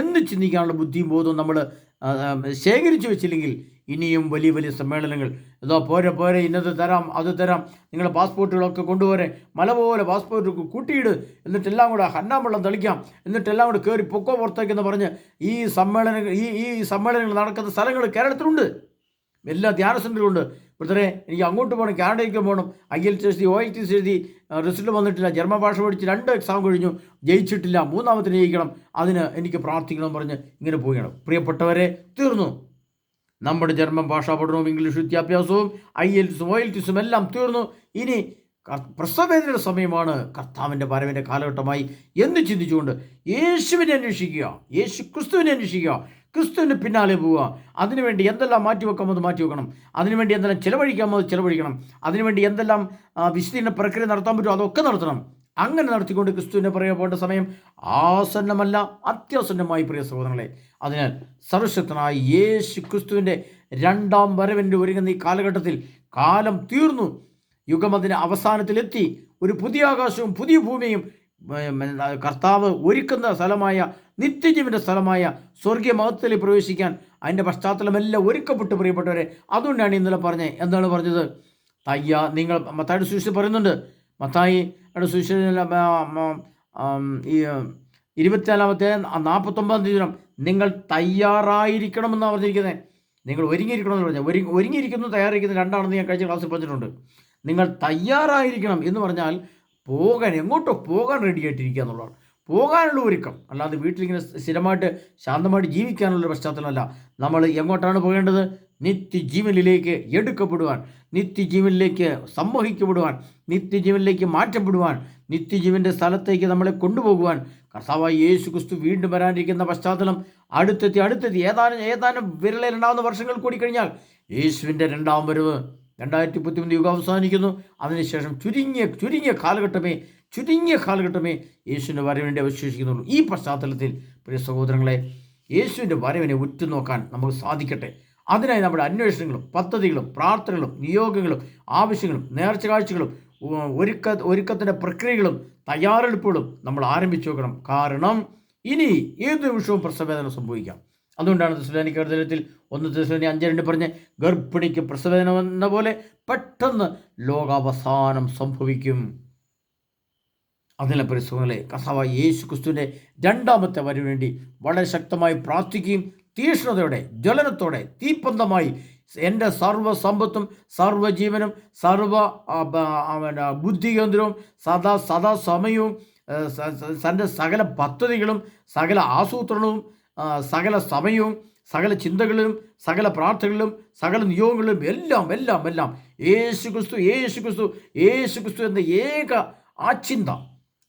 എന്ന് ചിന്തിക്കാനുള്ള ബുദ്ധിയും ബോധവും നമ്മൾ ശേഖരിച്ചു വെച്ചില്ലെങ്കിൽ ഇനിയും വലിയ വലിയ സമ്മേളനങ്ങൾ. ഏതോ പോരെ പോരെ ഇന്നത് തരാം അത് തരാം നിങ്ങളുടെ പാസ്പോർട്ടുകളൊക്കെ കൊണ്ടുപോരെ മല പോലെ പാസ്പോർട്ട് കൂട്ടിയിട് എന്നിട്ടെല്ലാം കൂടെ ഹന്നാമ്പള്ളം തളിക്കാം എന്നിട്ടെല്ലാം കൂടെ കയറി പൊക്കോ പുറത്തേക്കെന്ന് പറഞ്ഞ് ഈ സമ്മേളനങ്ങൾ ഈ ഈ സമ്മേളനങ്ങൾ നടക്കുന്ന സ്ഥലങ്ങൾ കേരളത്തിലുണ്ട്. എല്ലാ ധ്യാന സെന്ററുകളുണ്ട് ബ്രദറെ എനിക്ക് അങ്ങോട്ട് പോകണം കാനഡയ്ക്ക് പോകണം. I L T S O I T S എഴുതി റിസൾട്ട് വന്നിട്ടില്ല. ജർമ്മൻ ഭാഷ പഠിച്ച് രണ്ട് എക്സാം കഴിഞ്ഞു. ജയിച്ചിട്ടില്ല. മൂന്നാമത്തിന് ജയിക്കണം. അതിന് എനിക്ക് പ്രാർത്ഥിക്കണം പറഞ്ഞ് ഇങ്ങനെ പോവുകയാണ്. പ്രിയപ്പെട്ടവരെ തീർന്നു. നമ്മുടെ ജർമ്മൻ ഭാഷാ പഠനവും ഇംഗ്ലീഷ് വിദ്യാഭ്യാസവും ഐ എൽ ടിസും ഒ എൽ ടിസും എല്ലാം തീർന്നു. ഇനി പ്രസവേദനയുടെ സമയമാണ് കർത്താവിന്റെ വരവിന്റെ കാലഘട്ടമായി എന്ന് ചിന്തിച്ചുകൊണ്ട് യേശുവിനെ അന്വേഷിക്കുക യേശു ക്രിസ്തുവിനെ അന്വേഷിക്കുക ക്രിസ്തുവിന് പിന്നാലെ പോവുക. അതിനുവേണ്ടി എന്തെല്ലാം മാറ്റിവെക്കാമോ അത് മാറ്റിവെക്കണം. അതിനുവേണ്ടി എന്തെല്ലാം ചിലവഴിക്കാമോ അത് ചിലവഴിക്കണം. അതിനുവേണ്ടി എന്തെല്ലാം വിശദീകരണ പ്രക്രിയ നടത്താൻ പറ്റുമോ അതൊക്കെ നടത്തണം. അങ്ങനെ നടത്തിക്കൊണ്ട് ക്രിസ്തുവിനെ പറയാൻ പോകേണ്ട സമയം ആസന്നമല്ല അത്യാസന്നമായി പ്രിയ സഹോദരങ്ങളെ. അതിനാൽ സർവശക്തനായ യേശു ക്രിസ്തുവിന്റെ രണ്ടാം വരവിന്റെ ഒരുങ്ങുന്ന ഈ കാലഘട്ടത്തിൽ കാലം തീർന്നു. യുഗം അതിന് അവസാനത്തിലെത്തി. ഒരു പുതിയ ആകാശവും പുതിയ ഭൂമിയും കർത്താവ് ഒരുക്കുന്ന സ്ഥലമായ നിത്യജീവന്റെ സ്ഥലമായ സ്വർഗീയ മഹത്വത്തിൽ പ്രവേശിക്കാൻ അതിന്റെ പശ്ചാത്തലമെല്ലാം ഒരുക്കപ്പെട്ടു പ്രിയപ്പെട്ടവരെ. അതുകൊണ്ടാണ് ഇന്നലെ പറഞ്ഞത് എന്താണ് പറഞ്ഞത്? തയ്യ നിങ്ങൾ മത്തായുടെ സുവിശേഷം പറയുന്നുണ്ട്. മത്തായി സുവിശേഷം ഈ ഇരുപത്തിനാലാമത്തെ നാൽപ്പത്തൊമ്പതാം തീയതി നിങ്ങൾ തയ്യാറായിരിക്കണമെന്നാണ് പറഞ്ഞിരിക്കുന്നത്. നിങ്ങൾ ഒരുങ്ങിയിരിക്കണമെന്ന് പറഞ്ഞാൽ ഒരുങ്ങി ഒരുങ്ങിയിരിക്കുന്നു തയ്യാറായിരിക്കുന്നു രണ്ടാണെന്ന് ഞാൻ കഴിഞ്ഞ ക്ലാസ്സിൽ പറഞ്ഞിട്ടുണ്ട്. നിങ്ങൾ തയ്യാറായിരിക്കണം എന്ന് പറഞ്ഞാൽ പോകാൻ എങ്ങോട്ടോ പോകാൻ റെഡി ആയിട്ടിരിക്കുക എന്നുള്ളതാണ്. പോകാനുള്ള ഒരുക്കം. അല്ലാതെ വീട്ടിലിങ്ങനെ സ്ഥിരമായിട്ട് ശാന്തമായിട്ട് ജീവിക്കാനുള്ള പശ്ചാത്തലമല്ല. നമ്മൾ എങ്ങോട്ടാണ് പോകേണ്ടത്? നിത്യജീവനിലേക്ക് എടുക്കപ്പെടുവാൻ നിത്യജീവനിലേക്ക് സംവഹിക്കപ്പെടുവാൻ നിത്യജീവനിലേക്ക് മാറ്റപ്പെടുവാൻ നിത്യജീവന്റെ സ്ഥലത്തേക്ക് നമ്മളെ കൊണ്ടുപോകുവാൻ കർത്താവായ യേശു ക്രിസ്തു വീണ്ടും വരാനിരിക്കുന്ന പശ്ചാത്തലം അടുത്തെത്തി അടുത്തെത്തി. ഏതാനും ഏതാനും വിരലിലുണ്ടാകുന്ന വർഷങ്ങൾ കൂടി കഴിഞ്ഞാൽ യേശുവിന്റെ രണ്ടാം വരവ് രണ്ടായിരത്തി പത്തൊമ്പത് യുഗം അവസാനിക്കുന്നു. അതിനുശേഷം ചുരുങ്ങിയ ചുരുങ്ങിയ കാലഘട്ടമേ ചുരുങ്ങിയ കാലഘട്ടമേ യേശുവിന്റെ വരവിന്റെ അവശേഷിക്കുന്നുള്ളൂ. ഈ പശ്ചാത്തലത്തിൽ പ്രിയ സഹോദരങ്ങളെ യേശുവിന്റെ വരവിനെ ഉറ്റുനോക്കാൻ നമുക്ക് സാധിക്കട്ടെ. അതിനായി നമ്മുടെ അന്വേഷണങ്ങളും പദ്ധതികളും പ്രാർത്ഥനകളും നിയോഗങ്ങളും ആവശ്യങ്ങളും നേർച്ച കാഴ്ചകളും ഒരുക്ക ഒരുക്കത്തിന്റെ പ്രക്രിയകളും തയ്യാറെടുപ്പുകളും നമ്മൾ ആരംഭിച്ചു വെക്കണം. കാരണം ഇനി ഏത് നിമിഷവും പ്രസവേദന സംഭവിക്കാം. അതുകൊണ്ടാണ് തെസ്സലോനിക്ക ദിനത്തിൽ ഒന്ന് ദിവസം അഞ്ച് രണ്ട് പറഞ്ഞ് ഗർഭിണിക്ക് പ്രസവനമെന്ന പോലെ പെട്ടെന്ന് ലോകാവസാനം സംഭവിക്കും. അതിലെ പരിശ്രമങ്ങളെ കസാവ യേശു ക്രിസ്തുവിന്റെ രണ്ടാമത്തെ വരവിന് വേണ്ടി വളരെ ശക്തമായി പ്രാർത്ഥിക്കുകയും തീക്ഷ്ണതയോടെ ജ്വലനത്തോടെ തീപ്പന്തമായി എന്റെ സർവ സമ്പത്തും സർവജീവനും സർവ ആ, ബ- ആ, പിന്നെ ബുദ്ധി കേന്ദ്രവും സദാ സദാ സമയവും തന്റെ സകല പദ്ധതികളും സകല ആസൂത്രണവും സകല സമയവും സകല ചിന്തകളിലും സകല പ്രാർത്ഥനകളിലും സകല നിയോഗങ്ങളിലും എല്ലാം എല്ലാം എല്ലാം യേശു ക്രിസ്തു യേശു ക്രിസ്തു യേശു ക്രിസ്തു എന്ന ഏക ആ ചിന്ത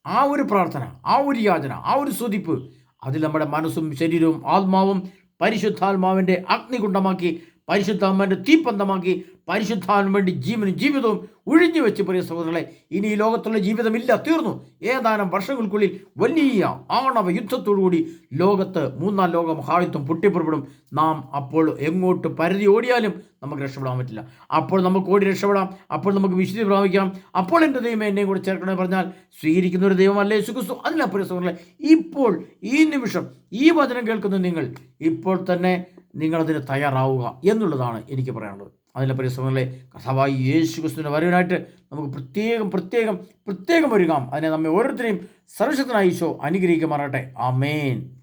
ആ ഒരു പ്രാർത്ഥന ആ ഒരു യാചന ആ ഒരു സ്തുതിപ്പ് അതിൽ നമ്മുടെ മനസ്സും ശരീരവും ആത്മാവും പരിശുദ്ധാത്മാവിന്റെ അഗ്നികുണ്ഡമാക്കി പരിശുദ്ധാത്മാവിന്റെ തീപ്പന്തമാക്കി പരിശുദ്ധാത്മാവിന് വേണ്ടി ജീവനും ജീവിതവും ഒഴിഞ്ഞു വെച്ച് പ്രിയ സഹോദരങ്ങളെ ഇനി ഈ ലോകത്തുള്ള ജീവിതമില്ല തീർന്നു. ഏതാനും വർഷങ്ങൾക്കുള്ളിൽ വലിയ ആണവ യുദ്ധത്തോടുകൂടി ലോകത്ത് മൂന്നാം ലോക മഹായുദ്ധം പൊട്ടിപ്പുറപ്പെടും. നാം അപ്പോൾ എങ്ങോട്ട് പരിധി ഓടിയാലും നമുക്ക് രക്ഷപ്പെടാൻ പറ്റില്ല. അപ്പോൾ നമുക്ക് ഓടി രക്ഷപ്പെടാം. അപ്പോൾ നമുക്ക് വിശുദ്ധി പ്രാപിക്കാം. അപ്പോൾ എന്റെ ദൈവം എന്നെയും കൂടെ ചേർക്കണമെന്ന് പറഞ്ഞാൽ സ്വീകരിക്കുന്ന ഒരു ദൈവമല്ലേ സുഖസ്തു പ്രിയ സഹോദരങ്ങളെ ഇപ്പോൾ ഈ നിമിഷം ഈ വചനം കേൾക്കുന്ന നിങ്ങൾ ഇപ്പോൾ തന്നെ നിങ്ങളതിന് തയ്യാറാവുക എന്നുള്ളതാണ് എനിക്ക് പറയാനുള്ളത്. അതിലെ പരിശ്രമങ്ങളെ കഥാവായി യേശു ക്രിസ്തുവിന്റെ വരവിനായിട്ട് നമുക്ക് പ്രത്യേകം പ്രത്യേകം പ്രത്യേകം ഒരുങ്ങാം അതിനെ നമ്മെ ഓരോരുത്തരെയും സർവശക്തനായ ഈശോ അനുഗ്രഹിക്കുമാറാട്ടെ ആമേൻ.